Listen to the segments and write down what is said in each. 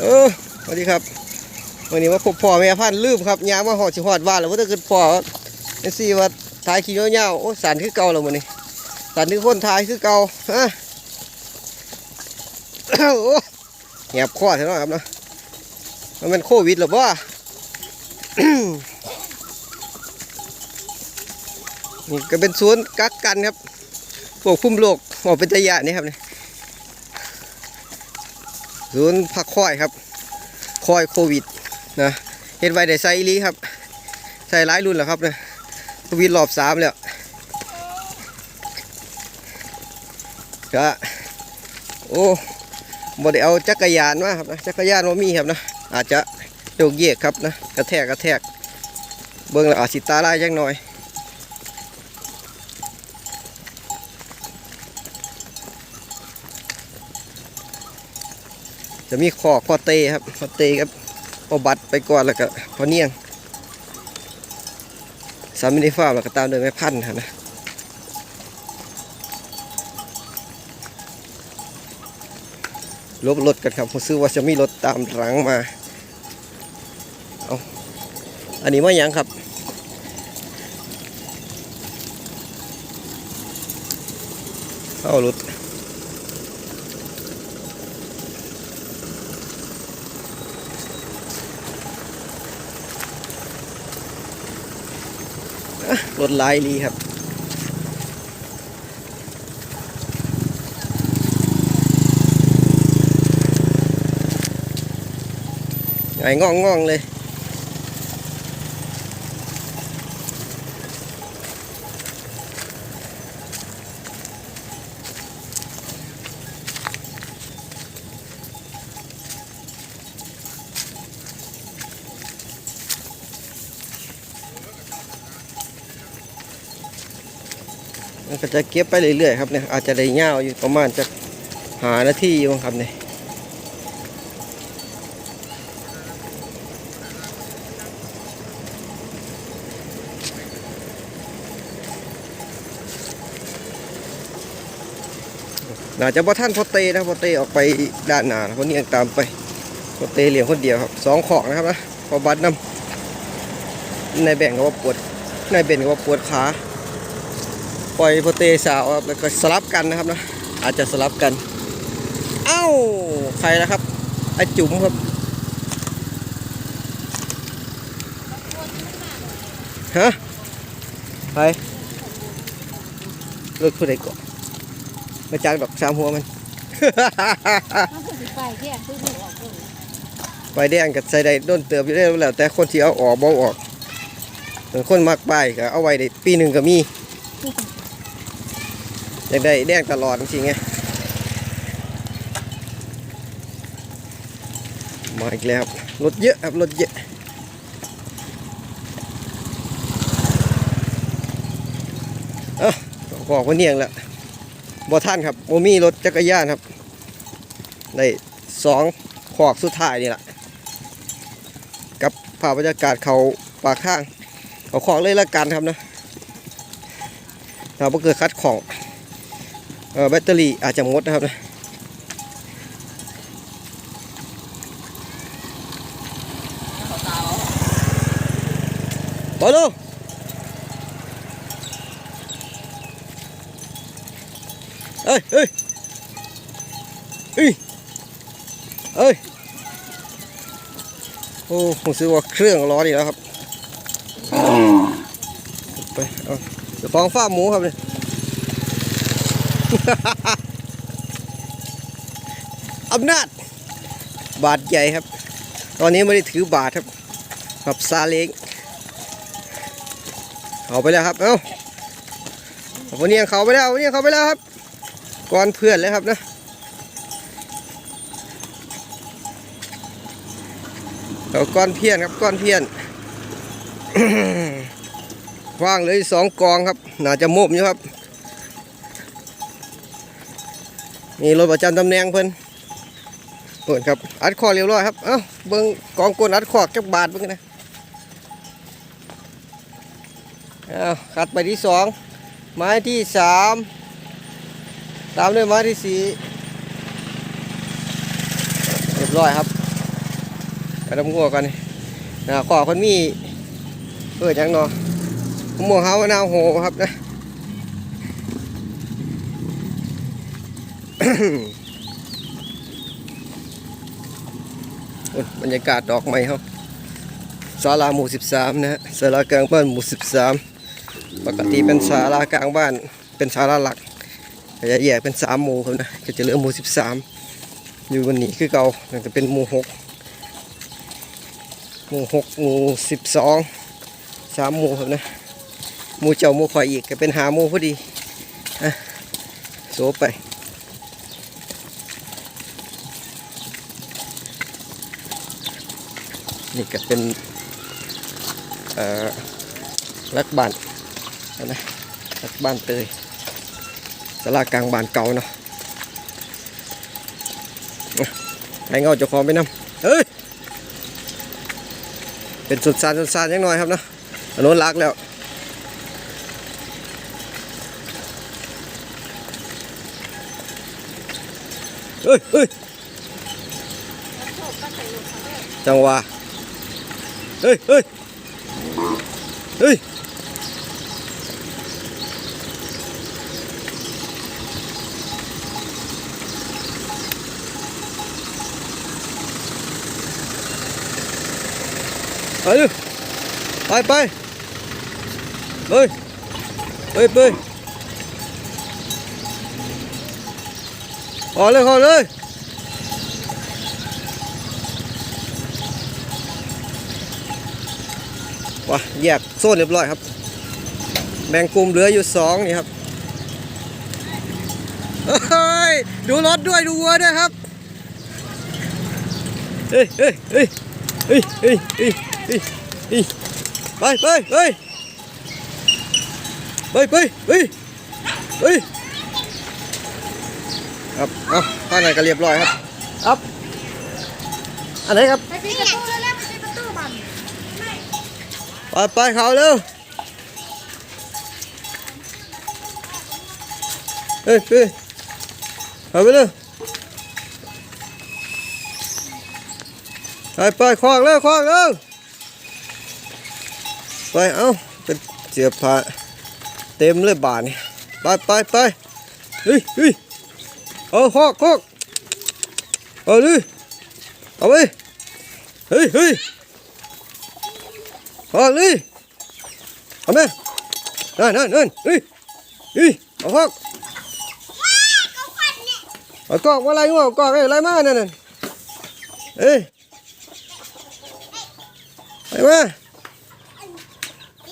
เออสวัสดีครับวันนี้ว่าพบพ่อแม่พันธุ์ลืมครับยางมาหอดสิหอดว่านแล้วว่าถ้าเกิดพ่อไอ้สี่ว่าทายขี้เงาๆโอ้สันคือเก่าแล้วมื้อนี้สันคือคนทายคือเก่าฮะโอ้แหบคอเท่านั้นครับเนาะมันเป็นโควิดหรือเปล่านี่ก็เป็นศูนกักกันครับพวกคุ้มโรคหมอเป็นตะยะนี่ครับเนี่ย ศูนย์พักคอยครับคอยโควิดนะเห็นไว้ได้ใส่อีลีครับ ใส่หลายรุ่นแล้วครับเนี่ยโควิดรอบสามแล้วก็โอ้บ่ได้เอาจักรยานมาครับนะจักรยานว่ามีครับนะอาจจะโยกเยกครับนะกระแทกกระแทก เบิ่งแล้วอาจสิตาลายจังหน่อย จะมีขอคอเตครับคอเตครับพอบัตรไปก่อนแล้วก็พอเนียงสามมินิฟาร์มแล้วก็ตามเดินไม่พันครับนะลบรถกันครับผมซื้อว่าจะมีรถตามหลังมาเอาอันนี้มายังครับเข้ารถ รถลายลีครับไงง่องง่องๆเลย มันก็จะเก็บไปเรื่อยๆครับเนี่ยอาจจะได้ยาอยู่ประมาณจะหาหน้าที่อยู่ครับเนี่ยน่าจะบ่ท่านพอเตนะพอเตออกไปด้านหน้านะเนี่ยังตามไปพอเตเหลี้ยงคนเดียวครับสองขอกนะครับนะพอบัตรนำนายแบ่งก็ว่าปวดนายเบนก็ว่าปวดขา ปล่อยโปรเตสาวครับแล้วก็สลับกันนะครับนะอาจจะสลับกัน เอ้าใครนะครับไอจุ๋มครับฮะใครเลิกผู้ใดก่อนมาจากดอกสามหัวมันไปแดงกับใส่ได้ด้นเติบอยู่ได้แล้ว แต่คนที่เอาออกบ่ออกคนมักใบก็เอาไว้ได้ปีหนึ่งก็มี อยากได้แดงตลอดจริงๆไงมาอีกแล้วครับรถเยอะครับรถเยอะเอ้าบอกว่าเนียงล้วบ่ท่านครับโมมี่รถจักรยานครับได้สองขอกสุดท้ายนี่แหละกับภาพบรรยากาศเขาปากข้างเขาของเลยละกันครับนะถ้าบ่เกิดคัดของ แบตเตอรี่อาจจะหมดนะครับนะต่อดูเอ้ยเอ้ยเอ้ยเอ้ยโอ้ผมซื้อว่าเครื่องร้อนอีกแล้วครับไปเอาเดี๋ยวของฟ้าหมูครับเนี่ย อำนาจ บาทใหญ่ครับ ตอนนี้ไม่ได้ถือบาทครับกับซาเล้งเอาไปแล้วครับ เอ้าวันนี้เขาไปแล้ววันนี้เขาไปแล้วครับ ก่อนเพื่อนเลยครับนะเอาก้อนเพี้ยนครับก้อนเพี้ยนว่างเลยสองกองครับ น่าจะโมุมอยู่ครับ นี่รถประจำตำแหน่งเพิ่นเปิดครับอัดคอเรียบร้อยครับเอ้าเบิ้งกองกลอัดคอจักบาทเบิ้งนะเอ้าขัดไปที่สองไม้ที่สามตามด้วยไม้ที่สี่เรียบร้อยครับน้ำงัวกันนะขอคนมีเปิดยังเนาะมะม่วงเฮานาวโหครับนะ โอ้ย บรรยากาศดอกไม้ครับศาลาหมู่ 13 นะฮะศาลากลางบ้านหมู่ 13 ปกติเป็นศาลากลางบ้าน เป็นศาลาหลักจะแยกเป็น 3 หมู่ครับนะก็จะเหลือหมู่ 13 อยู่วันนี้คือเก่าน่าจะเป็นหมู่ 6 หมู่ 6 หมู่ 12 3 หมู่ครับนะ หมู่เจ้าหมู่ข่อยอีกก็เป็นหาหมู่พอดีอะโซไป นี่ก็เป็นเอ่อรักบ้านนะรักบ้านเตยสลากลางบ้านเก่าเนาะอะให้เงาจ้าของไปนำเฮ้ยเป็นสุดสานสุดสานยังน้อยครับเนาะอนนู้นรักแล้วเฮ้ยเฮ้ยจังหวะ ơi ơi ơi Aduh. Pai pai. Oi. Oi pai. Olha, olha. ว่ะแยกโซนเรียบร้อยครับ แบ่งกลุ่มเหลืออยู่สองนี่ครับเฮ้ยดูรถด้วยดูวัวด้วยครับเฮ้ยเฮ้ยเฮ้ยเฮ้ยเฮ้ยเฮ้ยเฮ้ยเฮ้ยไปไปไปไปไปไปไปครับเอาท่านไหนก็เรียบร้อยครับครับอันไหนครับไปปิดประตูแล้วไปปิดประตูบัง ไปไปเขาเร็วเฮ้ยเฮ้ยเอาไปเร็วไปไปคว้างเร็วคว้างเร็วไปเอาเป็นเสียผ้าเต็มเลยบานนี่ไปไปไปเฮ้ยเฮ้ยเอาคอกคอกเอาเลยเอาไปเฮ้ยเฮ้ย เอาเลยเอามานั่นนั่นนั่นเฮ้ยเฮ้ยเอาพอกเอากล้องมาอะไรวะเอากล้องอะไรมานั่นน่ะเอ้ยไปมา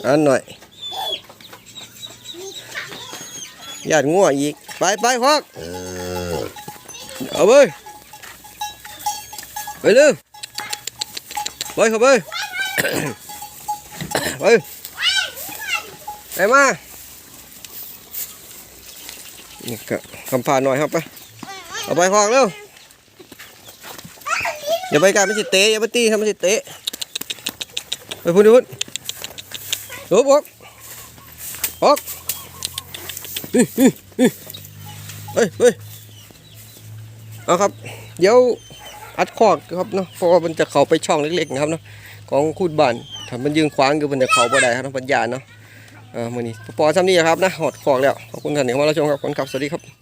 อันหน่อยญาติงัวอีก ไปไปพอกเอาไปไปเร็วไปเข้าไป ไปไปมานี่ก็คำผ่านหน่อยครับไปเอาไปพอกเร็วอย่าไปกันไม่ใช่เตะอย่าไปตีทำไม่ใช่เตะไปพูดดิพูดลุกออกออกเฮ้ยเฮ้ยเฮ้ยเฮ้ยเฮ้ยเอาครับ เดี๋ยวอัดคอกครับเนาะเพราะว่ามันจะเข้าไปช่องเล็กๆนะครับเนาะ ของคูดบ้านถ้ามันยืนขวางก็เป็นจะเขาบ่ได้ครับปัญญาเนาะเออมื้อนี้พอซ้ำนี่ครับนะหอดขอกแล้วขอบคุณท่านที่เข้ามารับชมครับขอบคุณครับสวัสดีครับ